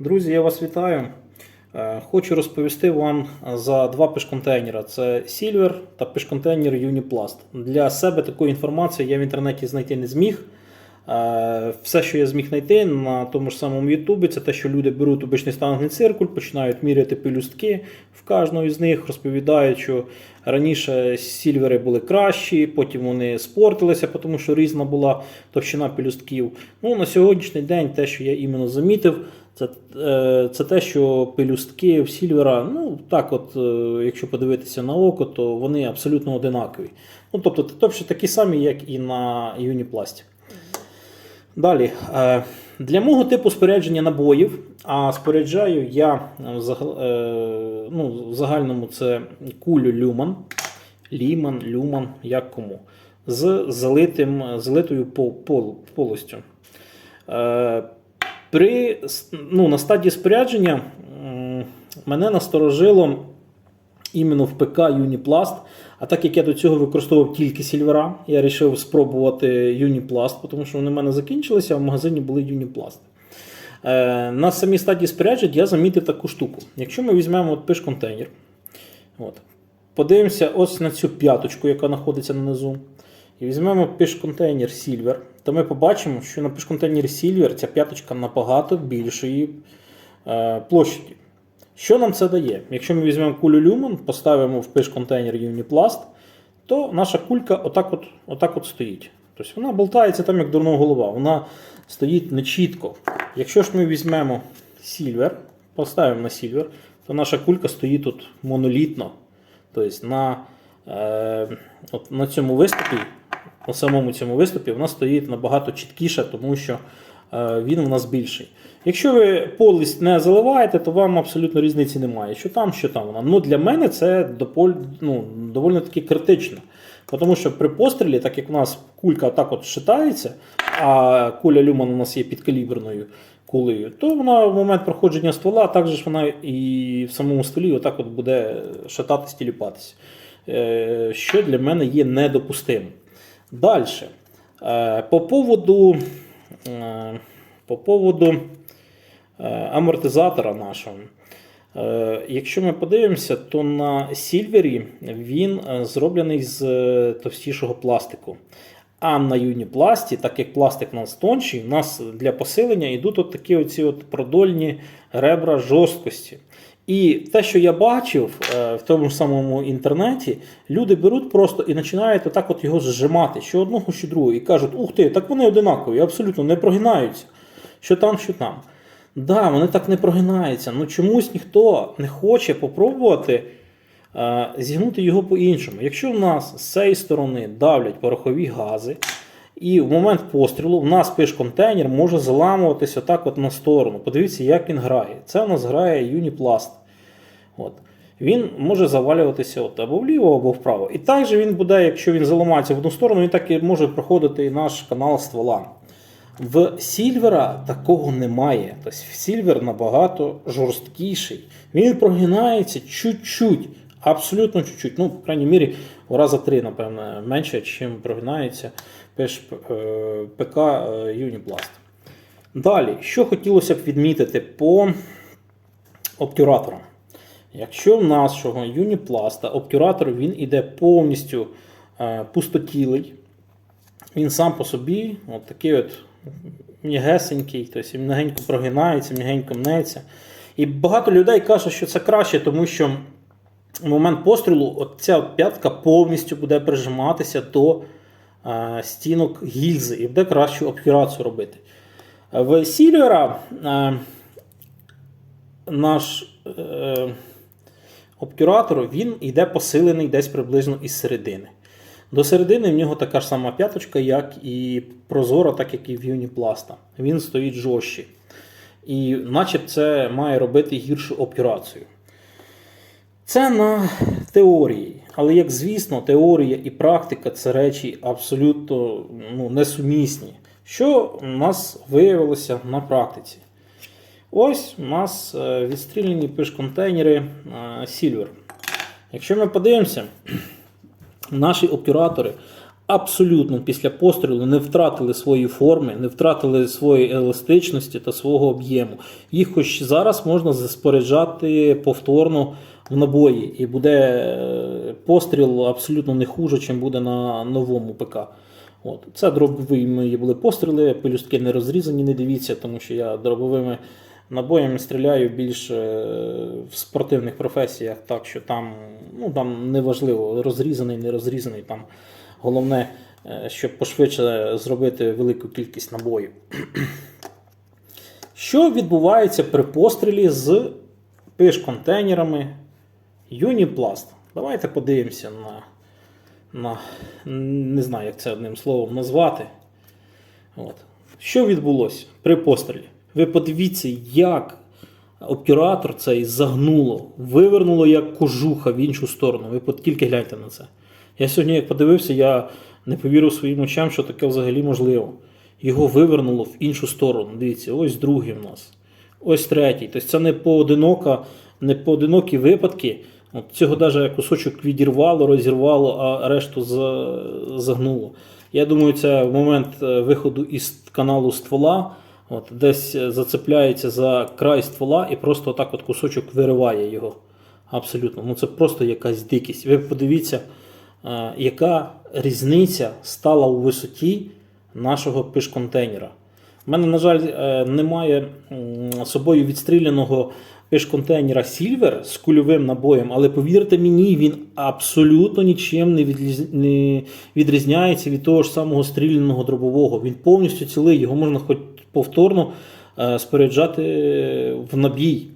Друзі, я вас вітаю. Е, Хочу розповісти вам за два пешконтейнера: це Silver та пешконтейнер Uniplast. Для себе такої інформації я в інтернеті знайти не зміг. Е, Все, що я зміг знайти на тому ж самому Ютубі, це те, що люди беруть обичний стангний циркуль, починають міряти пелюстки в кожного із них, розповідають, що раніше сільвери були кращі, потім вони спортилися, тому що різна була товщина пелюстків. Ну, на сьогоднішній день те, що я іменно замітив, це, е, це те, що пелюстки в сільвера, ну так, от, е, якщо подивитися на око, то вони абсолютно одинакові. Ну, тобто, тобто такі самі, як і на Юніпласті. Далі. Е, Для мого типу спорядження набоїв, а споряджаю я в ну, в загальному це кулю Люман, Ліман, Люман, як кому, з залитим, залитою пол, пол, полостю. При, ну, на стадії спорядження мене насторожило іменно в ПК Uniplast. А так як я до цього використовував тільки сільвера, я вирішив спробувати Uniplast, тому що вони в мене закінчилися, а в магазині були Uniplast. Е, на самій стадії споряджень я замітив таку штуку. Якщо ми візьмемо от пиш-контейнер, подивимося ось на цю п'яточку, яка знаходиться нанизу, і візьмемо пиш-контейнер Silver, то ми побачимо, що на пиш-контейнері Silver ця п'яточка набагато більшої е, площаді. Що нам це дає? Якщо ми візьмемо кулю Люман, поставимо в пиш-контейнер Uniplast, то наша кулька отак от, отак от стоїть. Тобто вона болтається там, як дурна голова, вона стоїть нечітко. Якщо ж ми візьмемо Silver, поставимо на Silver, то наша кулька стоїть тут монолітно. Тобто на, е, от на цьому виступі, на самому цьому виступі, вона стоїть набагато чіткіше, тому що е, він у нас більший. Якщо ви полість не заливаєте, то вам абсолютно різниці немає. Що там, що там вона. Ну, для мене це дополь, ну, доволі таки критично. Тому що при пострілі, так як у нас кулька так от шитається, а куля люман у нас є підкаліберною кулею, то вона в момент проходження ствола, також вона і в самому стволі отак от буде шататись, тіліпатись. Е, Що для мене є недопустимим. Далі. По поводу, е, по поводу е, амортизатора нашого. Е, Якщо ми подивимося, то на Сільвері він е, зроблений з е, товстішого пластику. А на юніпласті, так як пластик у нас тонший, у нас для посилення йдуть от такі оці от продольні ребра жорсткості. І те, що я бачив е, в тому ж самому інтернеті, люди беруть просто і починають отак от його зжимати, що одного, що другого, і кажуть, ух ти, так вони одинакові, абсолютно не прогинаються. Що там, що там. Да, вони так не прогинаються. Ну чомусь ніхто не хоче попробувати е, зігнути його по-іншому. Якщо в нас з цієї сторони давлять порохові гази, і в момент пострілу в нас пиш-контейнер може заламуватися отак от на сторону. Подивіться, як він грає. Це у нас грає Юніпласт. От. Він може завалюватися от або вліво, або вправо. І також він буде, якщо він заламається в одну сторону, він так і може проходити і наш канал ствола. В Сільвера такого немає. Тобто Сільвер набагато жорсткіший. Він прогинається чуть-чуть, абсолютно чуть-чуть. Ну, по крайній мірі, в рази три, напевно, менше, чим прогинається е, ПК е, Юніпласт. Далі, що хотілося б відмітити по обтюраторам. Якщо в нашого Юніпласта обтюратор він іде повністю е, пустотілий, він сам по собі от такий от м'ягесенький, тобто він м'ягенько прогинається, м'ягенько мнеться. І багато людей кажуть, що це краще, тому що в момент пострілу от ця п'ятка повністю буде прижиматися до е, стінок гільзи і буде кращу обтюрацію робити. В Сільвера е, наш е, обтюратор він йде посилений десь приблизно із середини. До середини в нього така ж сама п'яточка, як і прозора, так як і в Юніпласта. Він стоїть жорстче. І наче це має робити гіршу обтюрацію. Це на теорії. Але, як звісно, теорія і практика це речі абсолютно ну, несумісні. Що у нас виявилося на практиці? Ось у нас е, відстріляні пиш-контейнери е, Silver. Якщо ми подивимося, наші обтюратори абсолютно після пострілу не втратили свої форми, не втратили своєї еластичності та свого об'єму. Їх хоч зараз можна споряджати повторно в набої, і буде е, постріл абсолютно не хуже, ніж буде на новому ПК. От. Це дробові були постріли, пелюстки не розрізані, не дивіться, тому що я дробовими набоями стріляю більше в спортивних професіях, так що там, ну, там неважливо, розрізаний, не розрізаний. Там головне, е, щоб пошвидше зробити велику кількість набоїв. Що відбувається при пострілі з пиш-контейнерами Uniplast? Давайте подивимося на, на. Не знаю, як це одним словом назвати. От. Що відбулося при пострілі? Ви подивіться, як обтюратор цей загнуло, вивернуло як кожуха в іншу сторону. Ви от тільки гляньте на це. Я сьогодні, як подивився, я не повірив своїм очам, що таке взагалі можливо. Його вивернуло в іншу сторону. Дивіться, ось другий в нас. Ось третій. Тобто це не поодинока, не поодинокі випадки. От цього навіть кусочок відірвало, розірвало, а решту загнуло. Я думаю, це момент е, виходу із каналу ствола, от, десь е, зацепляється за край ствола і просто отак от кусочок вириває його. Абсолютно. Ну це просто якась дикість. Ви подивіться, е, яка різниця стала у висоті нашого пиш-контейнера. У мене, на жаль, е, немає собою відстріляного пиш-контейнера Silver з кульовим набоєм, але повірте мені, він абсолютно нічим не відрізняється від того ж самого стріляного дробового. Він повністю цілий, його можна хоч повторно е, споряджати в набій.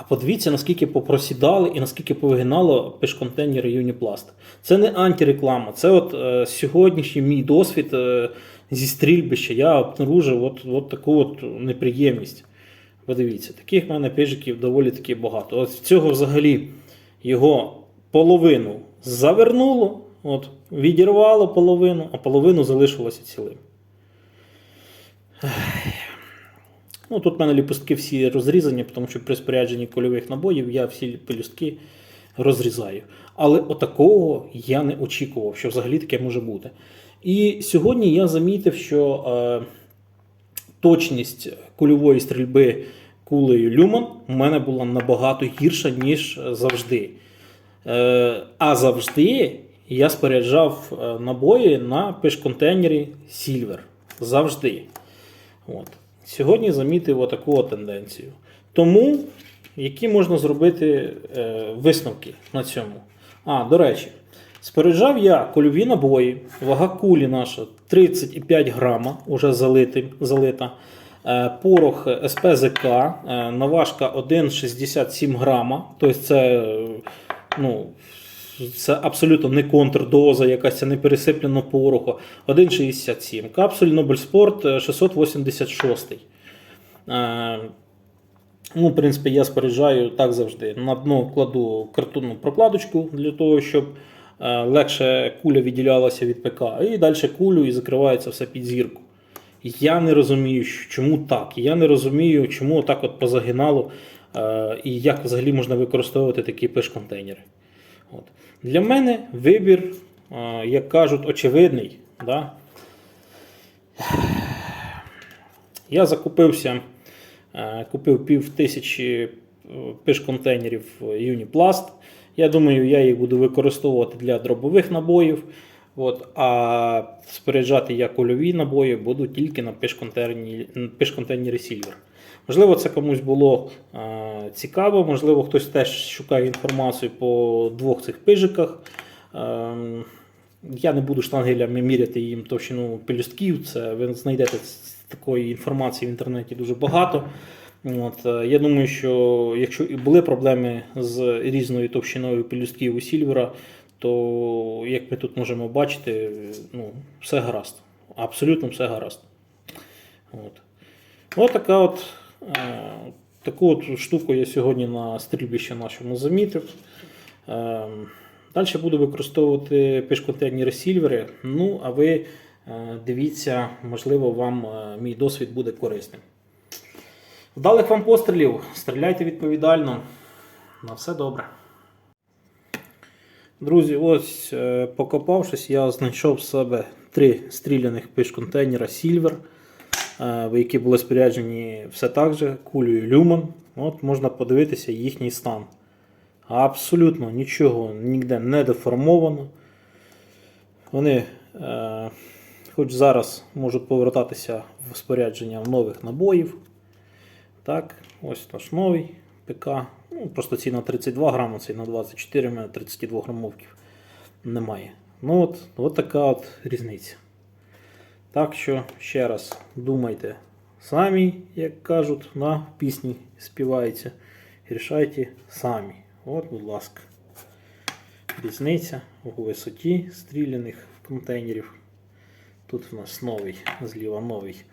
А подивіться, наскільки попросідали і наскільки повигинало пеш-контейнери Uniplast. Це не антиреклама, це от е, сьогоднішній мій досвід е, зі стрільбища. Я обнаружив от, от таку от неприємність. Подивіться, таких в мене пежиків доволі таки багато. От цього взагалі його половину завернуло, от, відірвало половину, а половину залишилося цілим. Ну, тут в мене ліпустки всі розрізані, тому що при спорядженні кольових набоїв я всі пелюстки розрізаю. Але отакого я не очікував, що взагалі таке може бути. І сьогодні я замітив, що е, точність кульової стрільби кулею Люман у мене була набагато гірша, ніж завжди. Е, а завжди я споряджав е, набої на пеш-контейнері Silver. Завжди. От. Сьогодні замітив отаку тенденцію. Тому, які можна зробити е, висновки на цьому? А, до речі, споряджав я кольові набої, вага кулі наша 35 грама, уже залитий, залита. Е, порох СПЗК, е, наважка 1,67 грама. Тобто це, е, ну, це абсолютно не контрдоза, якась не пересиплено пороху. 1,67. Капсуль Nobel Sport е, 686. Е, Ну, в принципі, я споряджаю так завжди. На дно кладу картонну прокладочку для того, щоб е, легше куля відділялася від ПК. І далі кулю і закривається все під зірку. Я не розумію, чому так. Я не розумію, чому так от позагинало і як взагалі можна використовувати такі пеш-контейнери. От. Для мене вибір, як кажуть, очевидний. Да? Я закупився, купив пів тисячі е, пиш-контейнерів Uniplast. Я думаю, я їх буду використовувати для дробових набоїв. От, а споряджати я кульові набої буду тільки на пиш-контейнері Silver. Можливо, це комусь було е, цікаво, можливо, хтось теж шукає інформацію по двох цих пижиках. Ем, я не буду штангелями міряти їм товщину пелюстків. Це ви знайдете такої інформації в інтернеті дуже багато. От, е, я думаю, що якщо і були проблеми з різною товщиною пелюстків у Сільвера, то як ми тут можемо бачити, ну, все гаразд. Абсолютно все гаразд. От. Ось така от, таку от штуку я сьогодні на стрільбищі нашому замітив. Е, Далі буду використовувати пиш-контейнери Сільвери. Ну, а ви е, дивіться, можливо, вам е, мій досвід буде корисним. Вдалих вам пострілів, стріляйте відповідально. На все добре. Друзі, ось е, покопавшись, я знайшов в себе три стріляних пиш-контейнера Silver, е, які були споряджені все так же кулею Lumen. От можна подивитися їхній стан. Абсолютно нічого ніде не деформовано. Вони, е, хоч зараз можуть повертатися в спорядження нових набоїв. Так, ось наш новий ПК. Ну, просто ці на 32 грами, цей на 24, у мене 32 грамовків немає. Ну от, от така от різниця. Так що ще раз думайте самі, як кажуть, на пісні співається. Рішайте самі. От, будь ласка. Різниця у висоті стріляних контейнерів. Тут у нас новий, зліва новий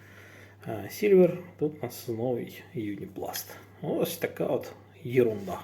Silver, тут у нас новий Uniplast. Ось така от ерунда.